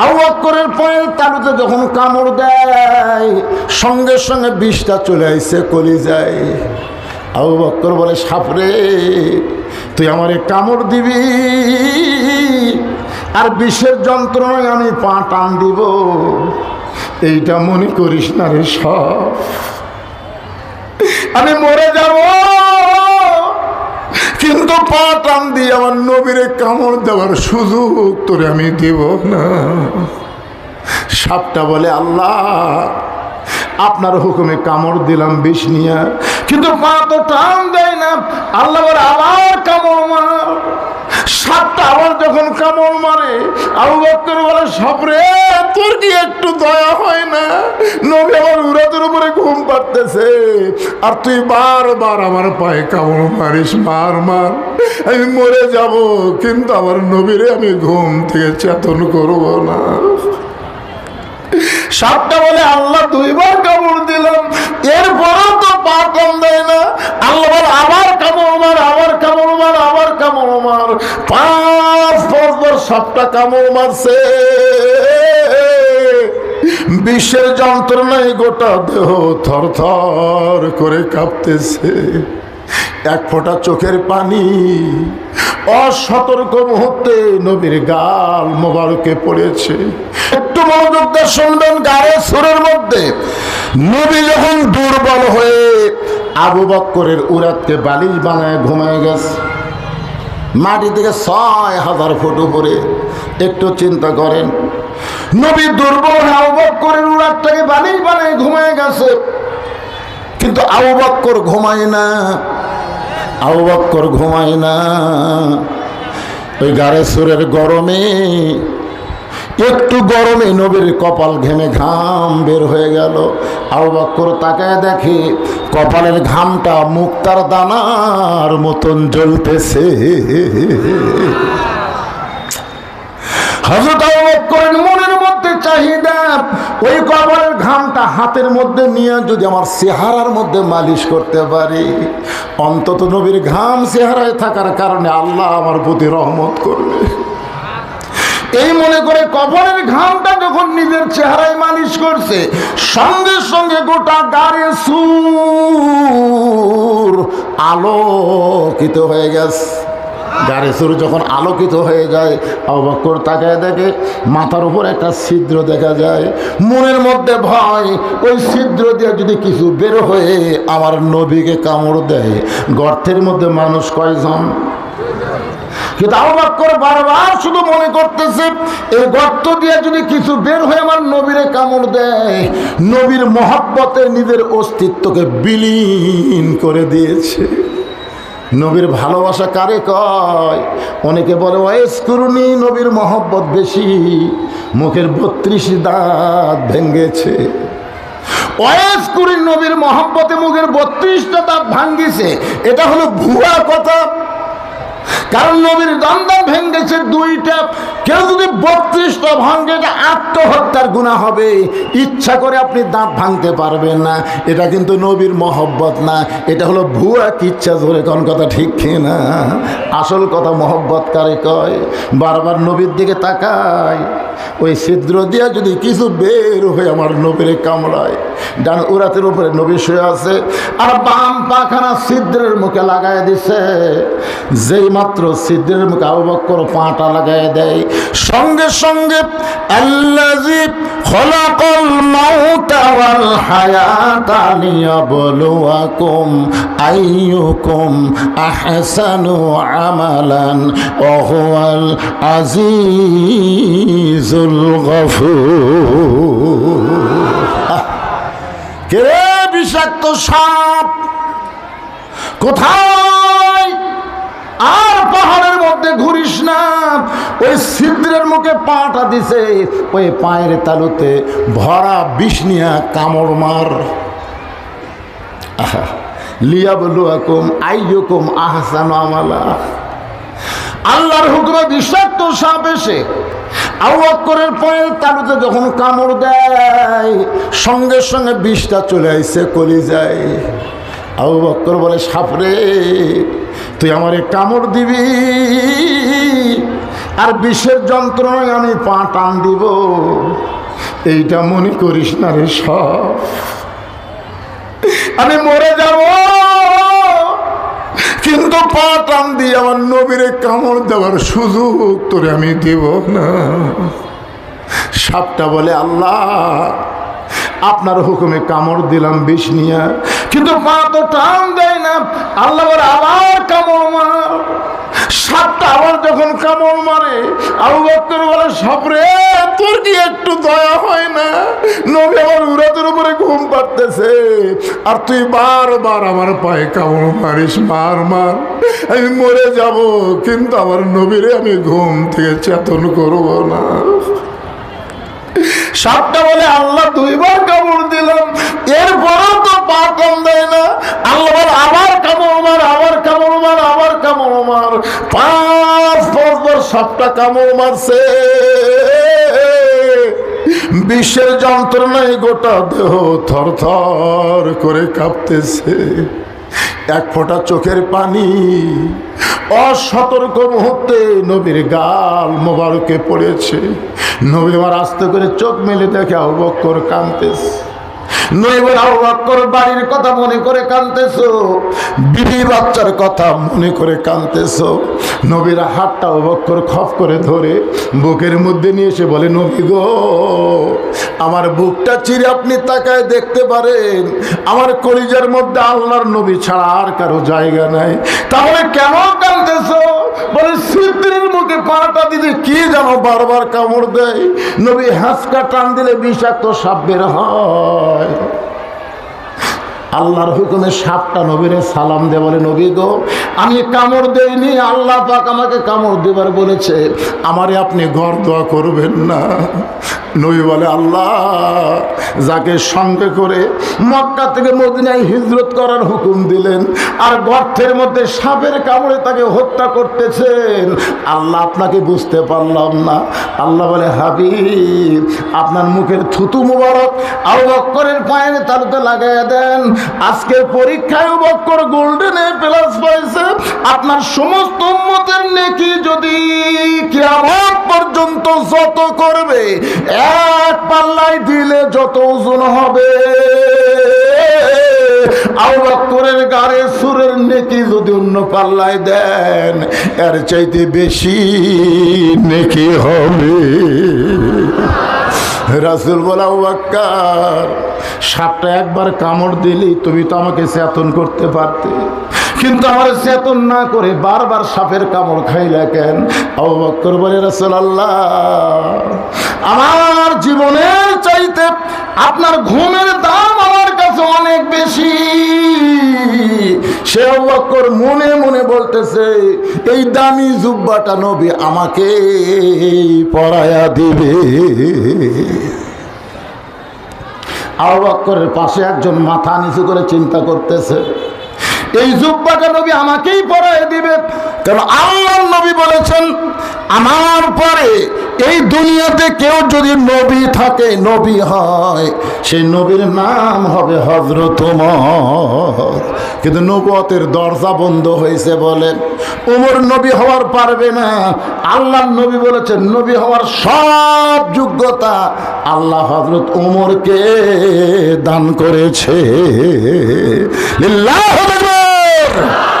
আবু বক্করের পায়ের তালুতে যখন কামড় দেয়, সঙ্গে সঙ্গে বিষটা চলে আইসে কলি যায় আবু বক্কর বলে সাপরে তুই আমারে কামড় দিবি, আর বিষের যন্ত্রণায় আমি পা টান দিব। এইটা মনে করিস না রে সব আমি মরে যাব। কিন্তু পা টান দিয়ে আমার নবীরে কামড় দেওয়ার সুযোগ তোরে আমি দেব না। সাপটা বলে, আল্লাহ, আপনার হুকুমে কামড় দিলাম বিষ নিয়ে, কিন্তু পা তো টান দেয় না। আল্লাহ বলে, আবার কামড় মার। সাপটা আবার যখন কামড় মারে, আবু বক্কর বলে সাপরে তোর কি একটু দয়া হয় না? নবী আমার উরাতের উপরে ঘুম পাড়তেছে। আর তুই বারবার আমার পায়ে কামড় মারিস, মার মার। আমি মরে যাব, কিন্তু আমার নবীরে আমি ঘুম থেকে চেতন করব না। সাপটা বলে, আল্লাহ দুইবার কামড় দিলাম। এরপরেও তো পা সাপটা কামড় মারছে। বিশ্বের যন্ত্রণায় গোটা দেহ থর থর করে কাঁপতেছে। এক ফোঁটা চোখের পানি, অসতর্ক মুহূর্তে নবীর গাল মোবারকে পড়েছে। একটু মনোযোগ দিয়ে শুনবেন গায়ে সুরের মধ্যে। নবী যখন দুর্বল হয়ে আবু বক্করের উড়াতকে বালিশ বানায় ঘুমায় গেছে। মাটি থেকে ছয় হাজার ফুট উপরে। একটু চিন্তা করেন, নবী দুর্বল আহ্বক করেন উড়ারটাকে বানিয়ে বানায় ঘুমায় গেছে। কিন্তু আহ্বাক্কর বক্কর ঘুমায় না আহ্বাক্কর বক্কর ঘুমায় না। ওই গাড়ে সুরের গরমে একটু গরমে নবীর কপাল ঘেমে ঘাম বের হয়ে গেল। আবু বক্কর তাকায় দেখে কপালের ঘামটা মুক্তার দানার মতন জ্বলতেছে। হজরত আবু বক্করের মনের মধ্যে চাহিদা, ওই কবরের ঘামটা হাতের মধ্যে নিয়ে যদি আমার চেহারার মধ্যে মালিশ করতে পারি, অন্তত নবীর ঘাম চেহারায় থাকার কারণে আল্লাহ আমার প্রতি রহমত করবে। এই মনে করে কবরের ঘামটা যখন নিজের চেহারায় মালিশ করছে, সঙ্গে সঙ্গে গোটা গাড়ি সুর আলোকিত হয়ে গেছে। গাড়ি সুর যখন আলোকিত হয়ে যায় অবক্ষর তাকায় দেখে, মাথার উপর একটা ছিদ্র দেখা যায়। মনের মধ্যে ভয়, ওই ছিদ্র দিয়ে যদি কিছু বের হয়ে আমার নবীকে কামড় দেয়, গর্তের মধ্যে মানুষ কয়জন? কিন্তু আবাক্কর বারবার শুধু মনে করতেছে, এই গর্ত দিয়ে যদি কিছু বের হয়ে আমার নবীরে কামড় দেয়, নবীর মহাব্বতে নিজের অস্তিত্বকে বিলীন করে দিয়েছে। নবীর ভালোবাসা কারে কয়? অনেকে বলে ওয়েস করুনি নবীর মহব্বত বেশি। মুখের বত্রিশ দাঁত ভেঙ্গেছে। ওয়েস কুরি নবীর মহব্বতে মুখের বত্রিশটা দাঁত ভাঙ্গিছে। এটা হলো ভুয়া কথা। কারণ নবীর দন্দন ভেঙ্গেছে দুইটা। কেউ যদি বত্রিশটা ভাঙ্গে এটা আত্মহত্যার গুণা হবে। ইচ্ছা করে আপনি দাঁত ভাঙতে পারবেন না। এটা কিন্তু নবীর মহব্বত না। এটা হলো ভুয়া কিচ্ছা ধরে কোন কথা ঠিক না? আসল কথা মহব্বত কারে কয়? বারবার নবীর দিকে তাকায়। ওই ছিদ্র দিয়া যদি কিছু বের হয়ে আমার নবীরে কামড়ায়, ডান উরাতের উপরে নবী শুয়ে আছে, আর বাম পাখানা ছিদ্রের মুখে লাগায় দিছে। যেই মাত্র ছিদ্রের মুখে আবু বক্কর পাটা লাগায় দেয়, সঙ্গে সঙ্গে আমালান হুয়াল আজিজুল কে বিষাক্ত সাপ? কোথায়? আর পাহাড়ের মধ্যে ঘুরিস না। ওই ছিদ্রের মুখে পাটা দিছে। ওই পায়ের তালুতে ভরা বিষ কামড় মার। আহা, লিয়াবলুয়াকুম আইয়ুকুম আহসানু আমালা। আল্লাহর হুকুমে বিষাক্ত সাপ এসে আউ্বাক্করের পায়ের তালুতে যখন কামড় দেয়, সঙ্গে সঙ্গে বিষটা চলে আইসে কলি যায় আবু বক্কর বলে, সাপরে, তুই আমারে কামড় দিবি, আর বিশ্বের যন্ত্রণায় আমি পা টান দিব। এইটা মনে করিস না রে সব। আমি মরে যাব। কিন্তু পা টান দিয়ে আমার নবীরে কামড় দেওয়ার সুযোগ তোরে আমি দেব না। সাপটা বলে, আল্লাহ আপনার হুকুমে কামড় দিলাম বিষ নিয়ে। কিন্তু মা তো টান দেয় না। আল্লাহ আবার কামড় মার। সাপটা আবার যখন কামড় মারে, আবু বলে সাপরে তোর কি একটু দয়া হয় না? নবী আমার উড়াতের উপরে ঘুম পাড়তেছে। আর তুই বারবার আমার পায়ে কামড় মারিস, মার মার। আমি মরে যাব, কিন্তু আমার নবীরে আমি ঘুম থেকে চেতন করব না। সাপটা বলে আল্লাহ দুইবার কামড় দিলাম। এরপরেও তো পা কম দেয় না। আল্লাহ বলে, আবার কামড় মার, আবার কামড় মার, আবার কামড় মার। পাঁচ পাঁচবার সাপটা কামড় মারছে। বিশ্বের যন্ত্রণায় গোটা দেহ থর থর করে কাঁপতেছে। এক ফোঁটা চোখের পানি অসতর্ক মুহূর্তে নবীর গাল মোবারকে পড়েছে। নবী আমার আস্তে করে চোখ মেলে দেখে অবক্কর কাঁদতেছে। বাড়ির কথা মনে করে বিবি বাচ্চার কথা মনে করে নবীরা হাতটা খপ করে ধরে বুকের মধ্যে নিয়ে এসে বলে, নবী গো, আমার বুকটা চিরে আপনি তাকায় দেখতে পারেন। আমার কলিজার মধ্যে আল্লাহর নবী ছাড়া আর কারও জায়গা নাই। তাহলে কেন কানতেছো বলে পাটা দিলে কি যেন বারবার কামড় দেয়? নবী টান দিলে বিষাক্ত সাপ বের হয়। আল্লাহর হুকুমে সাপটা নবীরে সালাম দে বলে, নবী গো, আমি কামড় দেইনি, আল্লাহ পাক আমাকে কামড় দেবার বলেছে। আমারে আপনি ঘর দোয়া করবেন না। নবী বলে, আল্লাহ, যাকে সঙ্গে করে মক্কা থেকে মদিনায় হিজরত করার হুকুম দিলেন, আর গর্তের মধ্যে সাপের কামড়ে তাকে হত্যা করতেছেন, আল্লাহ আপনাকে বুঝতে পারলাম না। আল্লাহ বলে, হাবিব, আপনার মুখের থুতু মুবারক আবু বক্করের পায়ের তালুতে লাগাই দেন। আজকের পরীক্ষায় বক্কর গোল্ডেনে প্লাস পাইছে। আপনার সমস্ত উম্মতের নেকি যদি কিয়ামত পর্যন্ত যত করবে এক পাল্লায় দিলে যত ওজন হবে। আবু বক্করের গাড়ে সুরের নেকি যদি অন্য পাল্লায় দেন, এর চাইতে বেশি নেকি হবে। রাসুল বলা ওয়াক্কার সাপটা একবার কামড় দিলেই তুমি তো আমাকে চেতন করতে পারতে। কিন্তু আমার চেতন না করে বারবার সাপের কামড় খাইলা কেন? অবক্কর বলে আমার জীবনের চাইতে আপনার ঘুমের দাম আমার কাছে অনেক বেশি। সে অবক্কর মনে মনে বলতেছে, এই দামি জুব্বাটা নবী আমাকে পরায়া দিবে। আবাক্করের পাশে একজন মাথা নিচু করে চিন্তা করতেছে এই জুব্বাটা নবী আমাকেই পরায় দিবে। কারণ আল্লাহ নবী বলেছেন, আমার পরে এই দুনিয়াতে কেউ যদি নবী থাকে, নবী হয় সেই নবীর নাম হবে হজরত কিন্তু নবতের দরজা বন্ধ হয়েছে বলেন উমর নবী হওয়ার পারবে না। আল্লাহ নবী বলেছেন, নবী হওয়ার সব যোগ্যতা আল্লাহ হজরত উমরকে দান করেছে। Sandler.